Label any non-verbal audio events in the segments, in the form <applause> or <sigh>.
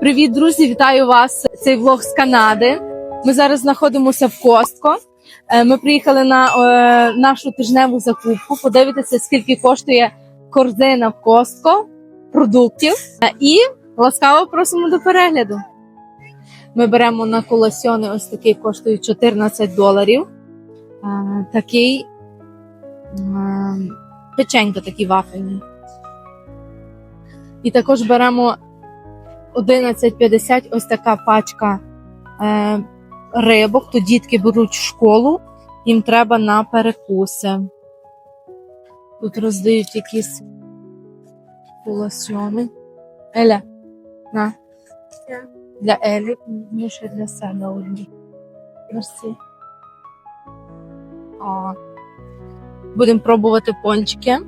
Привіт, друзі! Вітаю вас! Цей влог з Канади. Ми зараз знаходимося в Костко. Е, Ми приїхали на е, нашу тижневу закупку. Подивитися, скільки коштує корзина в Костко продуктів. Е, І ласкаво просимо до перегляду. Ми беремо на колосьони ось такий коштує 14 доларів. Такий печенько такі вафельні. І також беремо 11,50 ось така пачка е, рибок. То дітки беруть в школу, їм треба на перекуси. Тут роздають якісь полосьони. Еля, на. Для Елі, ну ще для себе одні. Мерсі. О. Будемо пробувати пончики.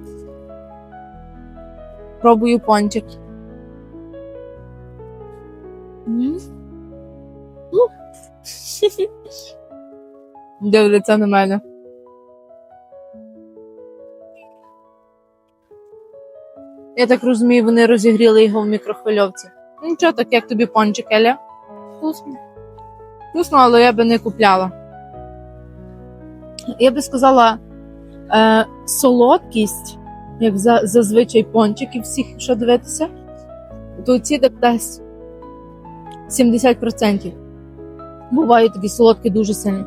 Пробую пончик. Дивляться на мене. Я так розумію, вони розігріли його в мікрохвильовці. Ну, Нічого, так як тобі пончик, Еля? Вкусно. Вкусно, але я би не купляла. Я би сказала, е, солодкість, як за, зазвичай пончиків всіх, що дивитися, то ці так десь 70%. Бувають такі солодкі дуже сильні.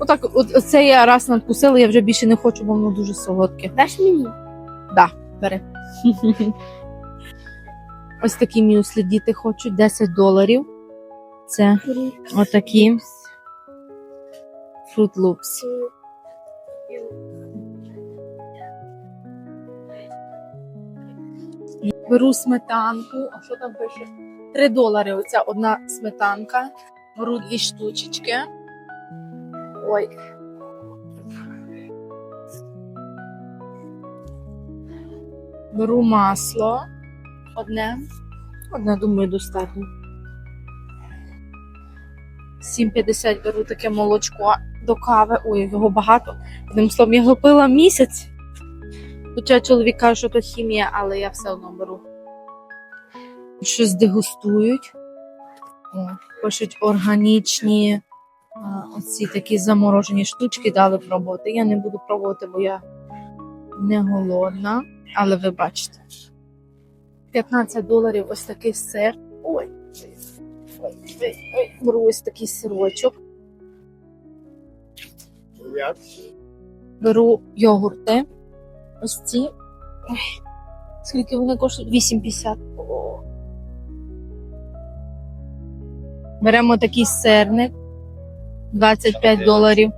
Отак, от, оце я раз надкусила, я вже більше не хочу, бо воно дуже солодке. Даш мені? Да, бери. <laughs> Ось такі мюслі діти хочуть 10 доларів. Це отакі Fruit Loops. Беру сметанку. А що там пише? 3 долари. Оця одна сметанка. Беру дві штучечки. Ой. Беру масло. Одне. Одне, думаю, достатньо. 7,50 беру таке молочко до кави. Ой, його багато. Одним словом, я його пила місяць. Хоча чоловік каже, що то хімія, але я все одно беру. Щось дегустують. Пишуть органічні оці такі заморожені штучки дали пробувати. Я не буду пробувати, бо я не голодна. Але ви бачите. 15 доларів ось такий сир. Ой. Беру ось такий сирочок. Беру йогурти. Ось ці. Ой. Скільки вони коштують? 8,50. Беремо такий сирник. 25 доларів.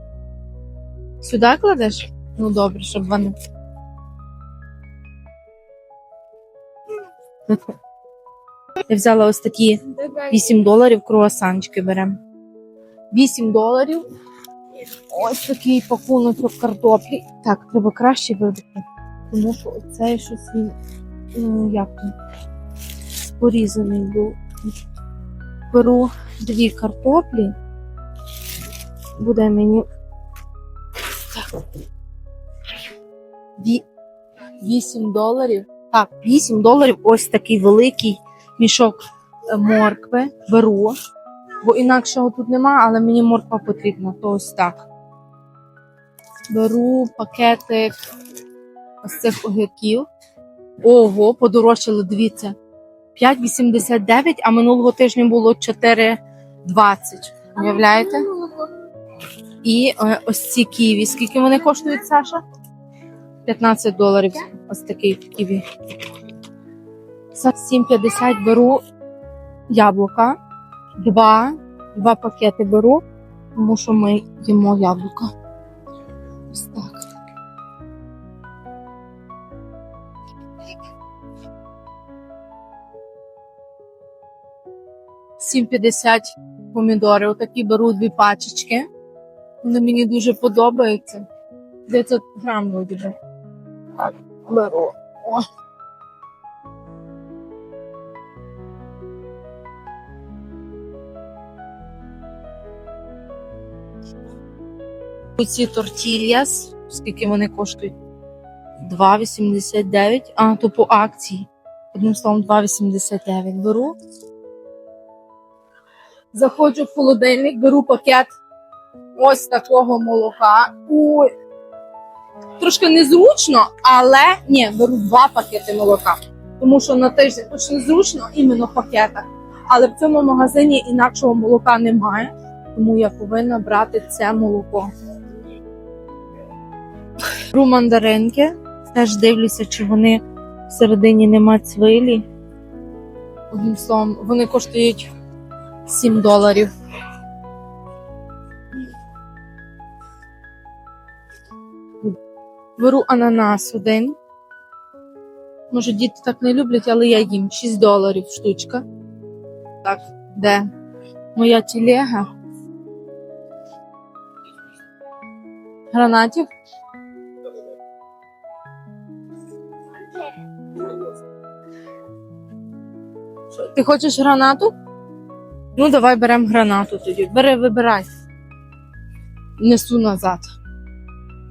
Сюди кладеш? Ну добре, щоб вони. Я взяла ось такі 8 доларів круасанчики беремо. 8 доларів. Ось такий пакуночок картоплі. Так, треба краще вибрати. Тому що оцей щось він, ну, як то, порізаний був. Беру дві картоплі. Буде мені. Так. 8 доларів. Так, 8 доларів ось такий великий мішок е, моркви беру, бо інакшого тут нема, але мені морква потрібна, то ось так. Беру пакетик ось цих огірків. Ого, подорожчали, дивіться. 5,89, а минулого тижня було 4,20. Уявляєте? І е, ось ці ківі. Скільки вони коштують, Саша? 15 доларів. Ось такий ківі. За 7,50 беру яблука. Два. Два пакети беру, тому що ми їмо яблука. Ось так. Сім п'ятдесят помідори. Отакі беру дві пачечки. Вони мені дуже подобаються. 900 грам вроді беру. О. Ці тортільяс, скільки вони коштують? 2,89. А, то по акції. Одним словом, 2,89 беру. Заходжу в холодильник, беру пакет ось такого молока. Ой. Трошки незручно, але ні, беру два пакети молока. Тому що на тиждень точно зручно іменно в пакетах. Але в цьому магазині інакшого молока немає, тому я повинна брати це молоко. Беру мандаринки, теж дивлюся, чи вони всередині нема цвилі. Одним словом, вони коштують 7 доларів. Беру ананас один. Може, діти так не люблять, але я їм 6 доларів штучка. Так, де моя телега? Гранатів? Ти хочеш гранату? Ну, давай беремо гранату тоді. Бери, вибирай. Несу назад.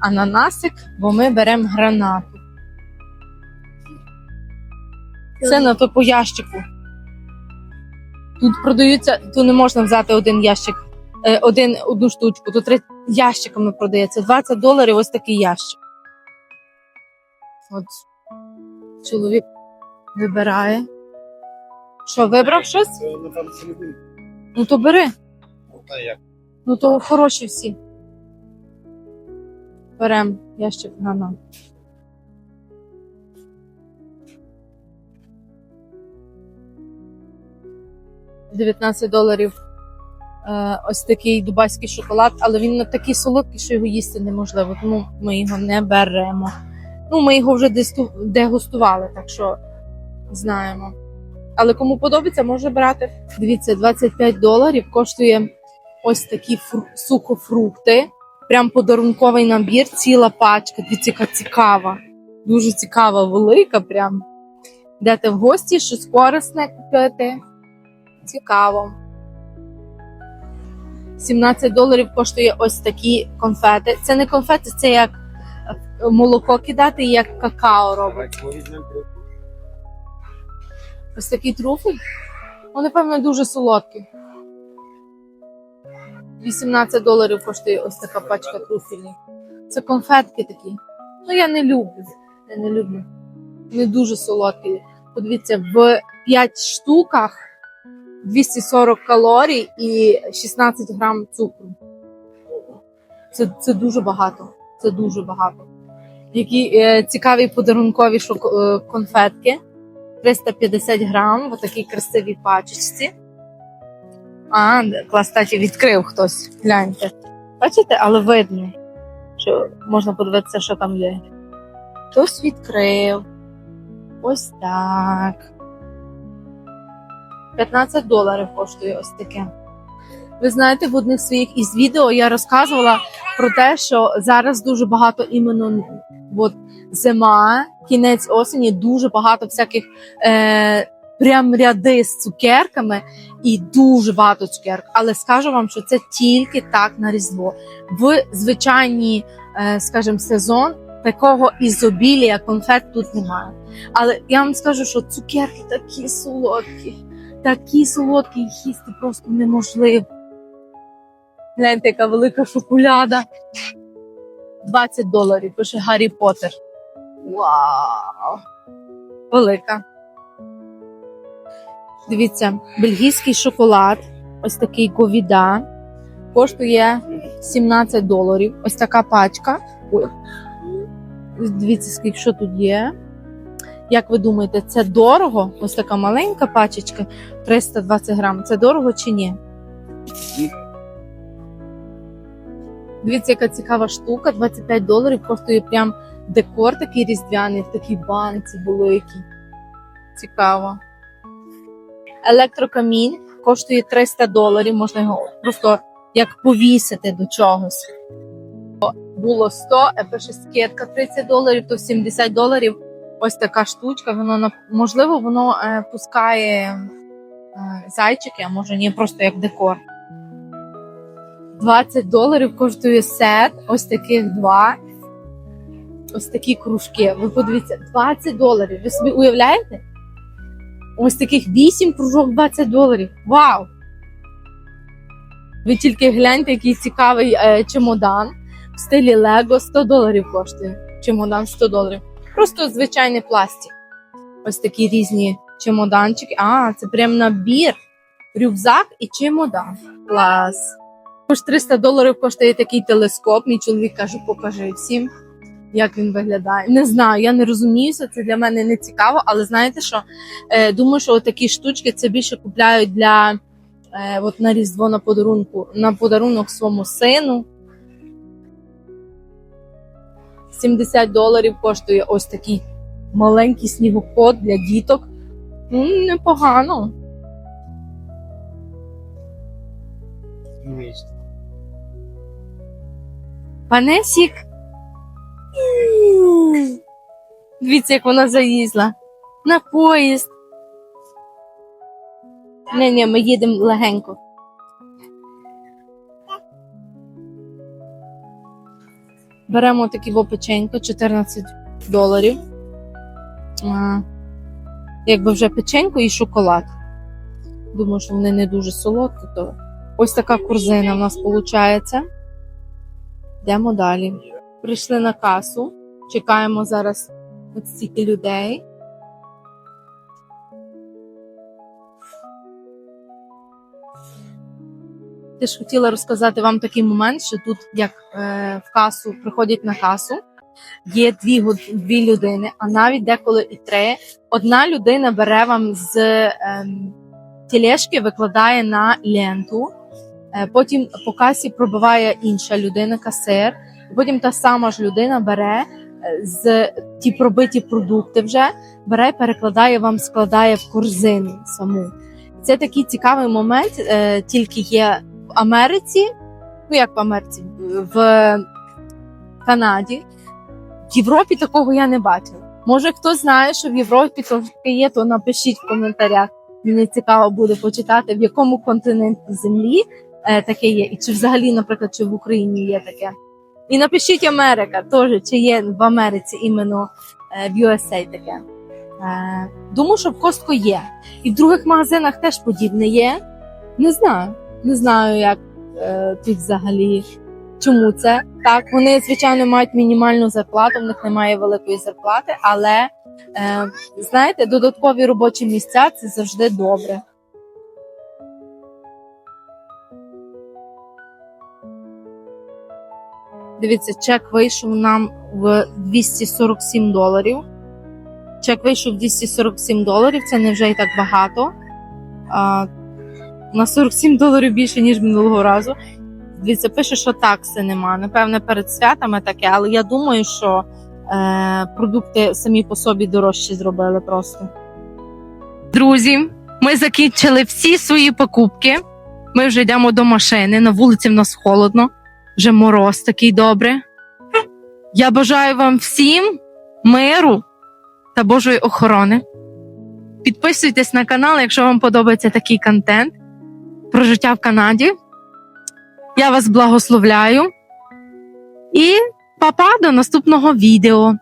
Ананасик, бо ми беремо гранату. Це на то по ящику. Тут продаються, тут не можна взяти один ящик, е, один, одну штучку, тут три ящиками продається. 20 доларів ось такий ящик. От чоловік вибирає. Що, вибрав щось? Ну то бери. Та як? Ну то хороші всі. Берем ящик на нам. «19 доларів е, ось такий дубайський шоколад, але він не такий солодкий, що його їсти неможливо, тому ми його не беремо. Ну, ми його вже дегустували, так що знаємо. Але кому подобається, може брати. Дивіться, 25 доларів коштує ось такі фру- сухофрукти. Прям подарунковий набір, ціла пачка. Дивіться, яка цікава. Дуже цікава, велика. Прям. Йдете в гості, щось корисне купити. Цікаво. 17 доларів коштує ось такі конфети. Це не конфети, це як е, молоко кидати, як какао робить. Ось такий труфель. Вони, певно, дуже солодкі. 18 доларів коштує ось така пачка труфельних. Це конфетки такі. Ну, я не люблю. Я не люблю. Вони дуже солодкі. Подивіться, в 5 штуках 240 калорій і 16 грам цукру. Це, це дуже багато. Це дуже багато. Які е, цікаві подарункові шоко- е, конфетки. 350 грам в такій красивій пачечці. А, кстати, відкрив хтось. Гляньте. Бачите, але видно, що можна подивитися, що там є. Хтось відкрив. Ось так. 15 доларів коштує ось таке. Ви знаєте, в одних своїх із відео я розказувала про те, що зараз дуже багато іменно от, зима, кінець осені, дуже багато всяких е, прям ряди з цукерками і дуже багато цукерок. Але скажу вам, що це тільки так на Різдво. В звичайній, е, скажімо, сезон такого ізобілія конфет тут немає. Але я вам скажу, що цукерки такі солодкі, такі солодкі, їх їсти просто неможливо. Гляньте, яка велика шоколяда. 20 доларів, пише Гаррі Поттер. Вау! Велика. Дивіться, бельгійський шоколад, ось такий говіда, коштує 17 доларів. Ось така пачка. Ой. Дивіться, скільки що тут є. Як ви думаєте, це дорого? Ось така маленька пачечка 320 грам. Це дорого чи ні? Дивіться, яка цікава штука. 25 доларів коштує прям декор такий різдвяний, в такій банці великій. Цікаво. Електрокамін коштує 300 доларів. Можна його просто як повісити до чогось. Було 100, а пише скидка 30 доларів, то 70 доларів. Ось така штучка. Воно можливо, воно е, пускає е, зайчики, а може ні, просто як декор. 20 доларів коштує сет, ось таких два. Ось такі кружки. Ви подивіться, 20 доларів. Ви собі уявляєте? Ось таких 8 кружок 20 доларів. Вау! Ви тільки гляньте, який цікавий е, чемодан в стилі Лего 100 доларів коштує. Чемодан 100 доларів. Просто звичайний пластик. Ось такі різні чемоданчики. А, це прям набір. Рюкзак і чемодан. Клас. Також 300 доларів коштує такий телескоп. Мій чоловік каже, покажи всім, як він виглядає. Не знаю, я не розуміюся, це для мене не цікаво, але знаєте що? Е, думаю, що такі штучки це більше купляють для е, от на Різдво на подарунку, на подарунок своєму сину. 70 доларів коштує ось такий маленький снігоход для діток. Ну, непогано. Панесік. Дивіться, як вона заїзла. На поїзд. Ні, ні, ми їдемо легенько. Беремо такі во печенько, 14 доларів. А, якби вже печенько і шоколад. Думаю, що вони не дуже солодкі, то ось така корзина в нас виходить. Йдемо далі. Прийшли на касу. Чекаємо зараз от стільки людей. Я ж хотіла розказати вам такий момент, що тут, як е, в касу приходять на касу, є дві, дві людини, а навіть деколи і три. Одна людина бере вам з ем, тележки, викладає на ленту. Е, Потім по касі пробиває інша людина, касир. Потім та сама ж людина бере е, з ті пробиті продукти вже бере, перекладає вам, складає в корзину саму. Це такий цікавий момент, е, тільки є в Америці, ну як в Америці, в Канаді. В Європі такого я не бачила. Може, хто знає, що в Європі таке є, то напишіть в коментарях. Мені цікаво буде почитати, в якому континенті землі е, таке є, і чи взагалі, наприклад, чи в Україні є таке. І напишіть Америка теж, чи є в Америці іменно е, в USA таке. Е, думаю, що в Костко є. І в других магазинах теж подібне є. Не знаю. Не знаю, як е, тут взагалі. Чому це? Так, вони, звичайно, мають мінімальну зарплату, в них немає великої зарплати, але знаєте, додаткові робочі місця це завжди добре. Дивіться, чек вийшов нам в 247 доларів. Чек вийшов 247 доларів, це не вже і так багато. А, на 47 доларів більше, ніж минулого разу. Дивіться, пише, що такси нема. Напевне, перед святами таке, але я думаю, що е, продукти самі по собі дорожчі зробили просто. Друзі, ми закінчили всі свої покупки. Ми вже йдемо до машини. На вулиці в нас холодно, вже мороз такий добре. Я бажаю вам всім миру та Божої охорони. Підписуйтесь на канал, якщо вам подобається такий контент про життя в Канаді. Я вас благословляю. І па-па до наступного відео.